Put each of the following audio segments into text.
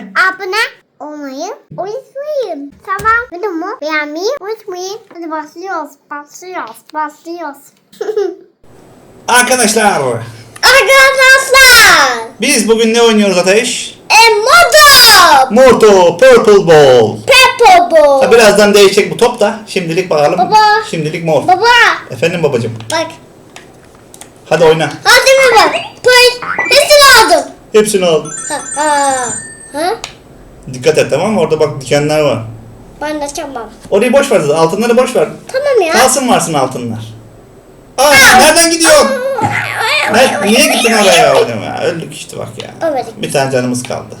Abone olmayı unutmayın. Tamam. Videomu beğenmeyi unutmayın. Hadi başlıyoruz. Başlıyoruz. Başlıyoruz. Arkadaşlar Arkadaşlar. biz bugün ne oynuyoruz Ateş? E moda. Morto Purple Ball. Peppa bu. Ha, birazdan değişecek bu top da şimdilik bakalım. Baba. Şimdilik mor. Baba. Efendim babacım. Bak. Hadi oyna. Hadi baba. Hepsini aldım. Hepsini al. Ha. Ha. Ha? Dikkat et tamam mı? Orada bak dikenler var. Ben de tamam. Orayı boş ver zaten. Altınları boş ver. Tamam ya. Kalsın varsın altınlar. Aa nereden gidiyor? Ne, niye gittin oraya oğlum ya? Öldük işte bak ya. Öldük. Bir tane canımız kaldı.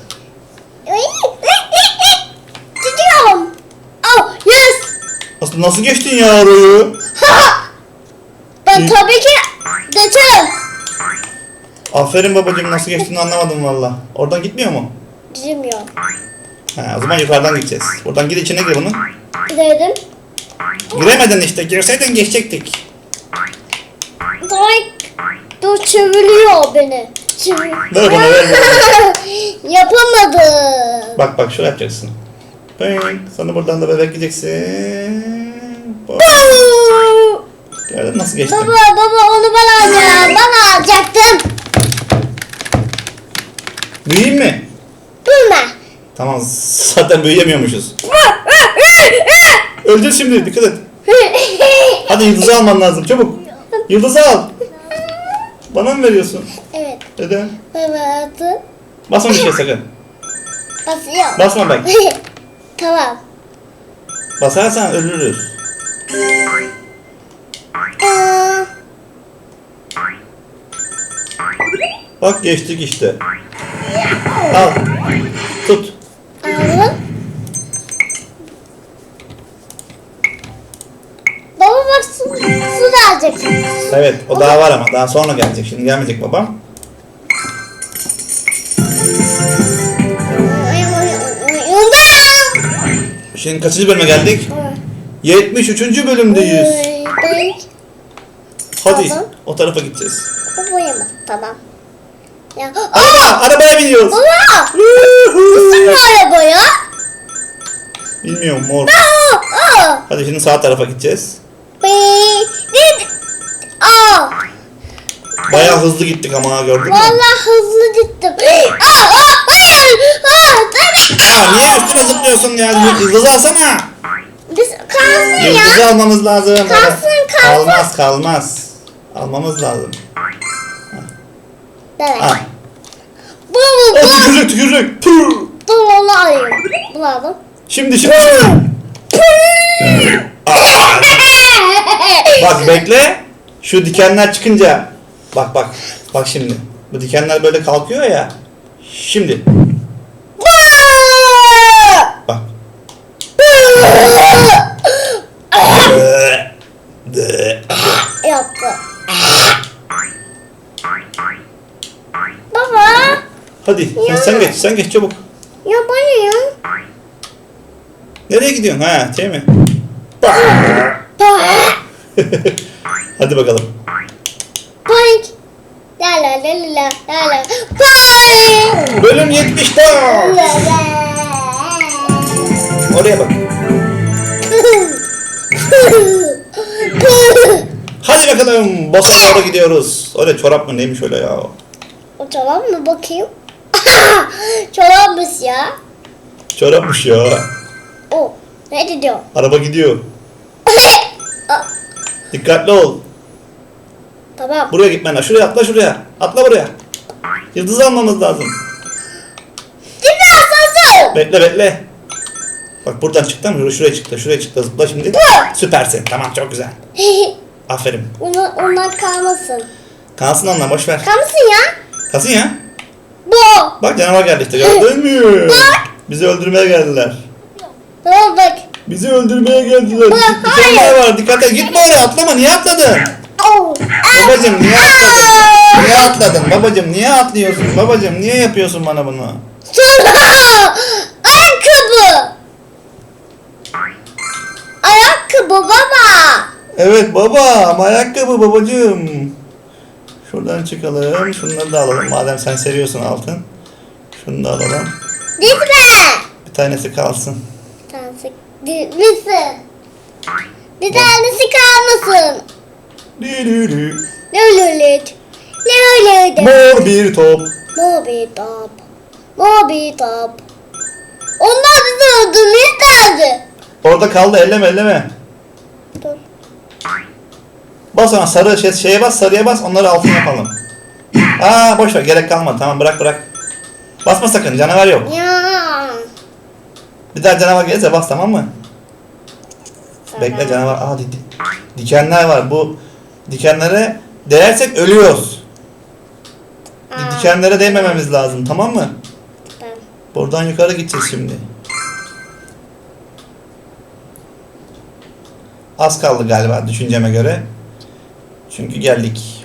Gidiyorum. Oh yes. Nasıl, nasıl geçtin ya orayı? Ben Hı. tabii ki geçerim. Aferin babacığım nasıl geçtiğini anlamadım valla. Oradan gitmiyor mu? Bilmiyorum. Ha, o zaman yukarıdan gideceğiz. Buradan gir içine gir bunun. Gidelim. Giremedin işte. Girseydin geçecektik. Direkt dur çeviriyor beni. Çevir. Ver bana, ver Yapamadım. Bak bak şöyle yapacaksın. Ping. Sonra buradan da bebek gideceksin. Bak. Gördün nasıl geçtin? Baba baba onu ben alacağım. Ben alacaktım. Büyüyeyim mi? Tamam zaten büyüyemiyormuşuz. Öleceğiz şimdi dikkat et. Hadi yıldızı alman lazım çabuk. Yıldızı al. Bana mı veriyorsun? evet. Neden? Baba atı. Basma bir şey sakın. Basıyor. Basma bak. tamam. Basarsan ölürüz. Aa, Bak geçtik işte. Al. Tut. aldım. Baba bak su, su da alacaksın. Evet o daha var ama daha sonra gelecek. Şimdi gelmeyecek babam. Şimdi kaçıncı bölüme geldik? 73. bölümdeyiz. Hadi Tamam. o tarafa gideceğiz. Tamam. Ya. Araba, arabaya biniyoruz. Baba! Yuhu! Sen araba ya? Bilmiyorum mor. Hadi şimdi sağ tarafa gideceğiz. Dit! Aa! Bayağı hızlı gittik ama ha, gördün mü? Vallahi hızlı gittim. Aa! Aa! Hayır! Aa! Tabii! Ya niye üstüne zıplıyorsun ya? Yıldızı alsana. Biz kalsın Yıldızı ya. almamız lazım. Kalsın, kalsın. Kalmaz kalmaz. Almamız lazım. Evet. Al. Bu bu O bu. tükürdük tükürdük. Puh. Bu onu alayım. Bunu aldım. Şimdi şimdi. Aa, bak bekle. Şu dikenler çıkınca. Bak bak. Bak şimdi. Bu dikenler böyle kalkıyor ya. Şimdi. Bak. Yaptı. Baba. Hadi sen, sen geç sen geç çabuk. Ya bana ya. Nereye gidiyorsun ha şey mi? Hadi bakalım. Boink. La la la la la la. Boink. Bölüm 74. La la. Oraya bak. Hadi bakalım. Boss'a doğru gidiyoruz. Öyle çorap mı neymiş öyle ya? o çorap mı bakayım? Çorapmış ya. Çorapmış ya. O. Ne diyor? Araba gidiyor. Dikkatli ol. tamam. Buraya gitmen lazım. Şuraya atla şuraya. Atla buraya. Yıldız almamız lazım. Şimdi asansör. Bekle bekle. Bak buradan çıktı mı? Şuraya çıktı. Şuraya çıktı. Zıpla şimdi. Süpersin. Tamam çok güzel. Aferin. Ona, onlar kalmasın. Kalsın ondan boş ver. Kalmasın ya. Kalsın ya. Bu. Bak canavar geldi işte gördün mü? Bak. Bizi öldürmeye geldiler. Baba bak. Bizi öldürmeye geldiler. Dikenler var dikkat et. Gitme oraya atlama. Niye atladın? Babacım niye atladın? Niye atladın? Babacım niye atlıyorsun? Babacım niye yapıyorsun bana bunu? Sonra. Ayakkabı. Ayakkabı baba. Evet babam ayakkabı babacım. Şuradan çıkalım. Şunları da alalım. Madem sen seviyorsun altın. Şunu da alalım. Lütfen. Bir tanesi kalsın. Bir lütfen. Bir tanesi kalmasın. Dürürü. Lülülüt. Lülülüt. Mor bir top. Mobi top. Mobi top. Onlar bizi öldürmeye geldi. Orada kaldı elleme elleme. Dur. Bas ona sarı şey, şeye bas sarıya bas onları altın yapalım. Aa boş ver gerek kalmadı tamam bırak bırak. Basma sakın canavar yok. Ya. Bir daha canavar gelirse bas tamam mı? Bekle canavar. Aa di- di- dikenler var. Bu dikenlere değersek ölüyoruz. Aa. Dikenlere değmememiz lazım tamam mı? Tamam. Buradan yukarı gideceğiz şimdi. Az kaldı galiba düşünceme göre. Çünkü geldik.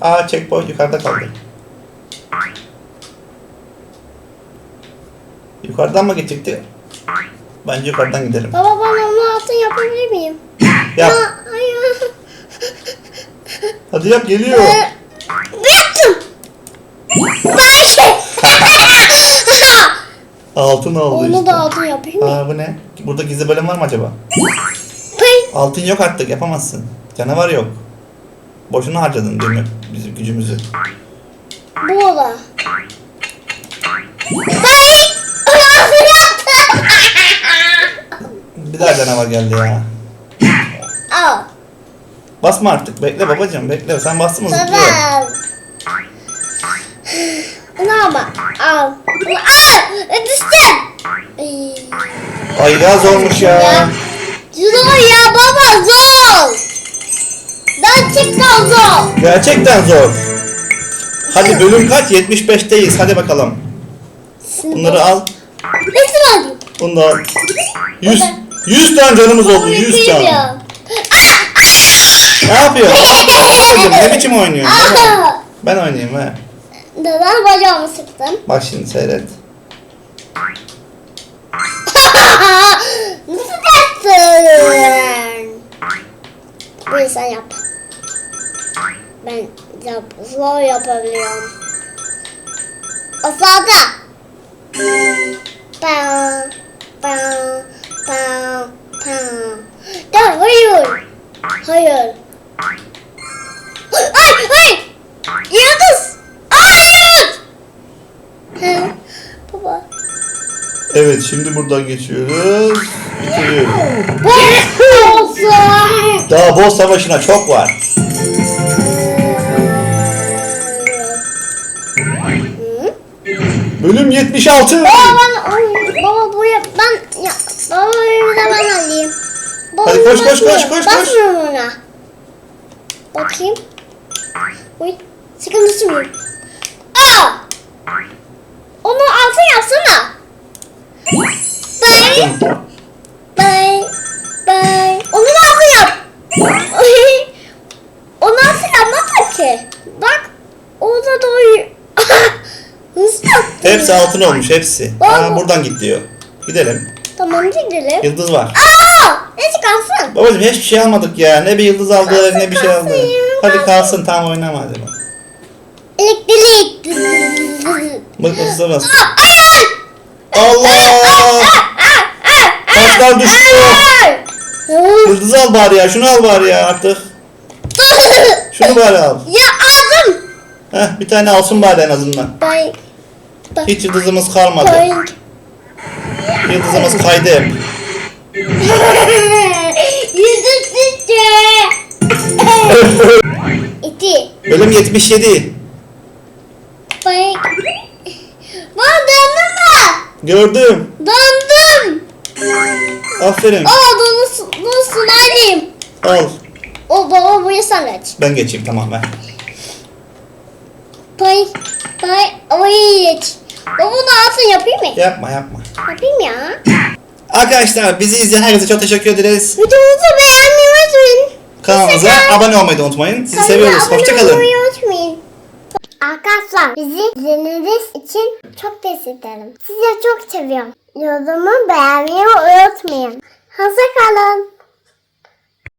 Aa checkpoint yukarıda kaldı. Yukarıdan mı gidecekti? Bence yukarıdan gidelim. Baba bana onu altın yapabilir miyim? Yap. Aa. Hadi yap geliyor. Ee, Yaptım. Ben şey. Altın oldu Onu işte. da altın yapayım mı? Aa bu ne? Burada gizli bölüm var mı acaba? Pıy. Altın yok artık yapamazsın. Canavar yok. Boşuna harcadın değil mi bizim gücümüzü? Bu ola. Daha canavar geldi ya. Al. Basma artık. Bekle babacığım bekle. Sen bastın mı zıplıyor. Tamam. Bunu alma. Al. Bunu al. Düştüm. Ay. Ay ya zormuş ya. Zor ya baba zor. Gerçekten zor. Gerçekten zor. Hadi bölüm kaç? 75'teyiz. Hadi bakalım. Bunları al. Hepsini alayım. Bunu da al. 100, 100 tane canımız oldu. 100 tane. Ne yapıyor? Babacığım ne biçim oynuyorsun? Ben oynayayım ha. Neden bacağımı sıktım? Bak şimdi seyret. Nasıl dersin? Bunu sen yap. Ben yap, zor yapabiliyorum. Asada. Pam, pam, pam, pam. Da, hayır. Hayır. Ay, ay. Yıldız. Hı. Baba. Evet şimdi buradan geçiyoruz. Bitiriyoruz. Boss olsun. Daha boss savaşına çok var. Bölüm 76. Baba ben Ay, baba buraya ben baba buraya da ben alayım. Baba, Hadi koş, koş, basmıyor, koş, koş, koş. Basmıyorum ona. Bakayım. Uy sıkıntısı mı? Aa! Onu altın yapsana. Yaptım. bye bye. Onu da altın yap. Onu altın yapmadı ki. Bak orada doğru. Hızlı yaptın. Hepsi altın olmuş hepsi. Aa, buradan git diyor. Gidelim. Tamam gidelim. Yıldız var. Aa! Ne çıkarsın? Babacım hiçbir şey almadık ya. Ne bir yıldız aldık Kalsın, ne bir şey kalsın aldık. ya, Hadi kalsın. kalsın tamam oynama hadi bak. Elektrik. Mıknatısa bas. Ay! Allah! Taşlar düştü. Yıldız al bari ya. Şunu al bari ya artık. Şunu bari al. ya aldım. Heh, bir tane alsın bari en azından. Hiç yıldızımız kalmadı. Yıldızımız kaydı. Yüzü sıçtı. İti. Bölüm 77. Boing. Bana döndün mü? Gördüm. Döndüm. Aferin. Aa dolu, dolu slime'im. Al. O baba buraya sen aç. Ben geçeyim tamam ben. Pay. Pay. Oy geç. Baba bunu altın yapayım mı? Yapma yapma. Yapayım ya. Arkadaşlar bizi izleyen herkese çok teşekkür ederiz. Videomuzu beğenmeyi unutmayın. Kanalımıza Hoşça kal. abone olmayı da unutmayın. Sizi Kanala seviyoruz. abone Hoşçakalın. olmayı unutmayın. Arkadaşlar bizi izlediğiniz için çok teşekkür ederim. Sizi çok seviyorum. Yorumu beğenmeyi unutmayın. Hoşça kalın.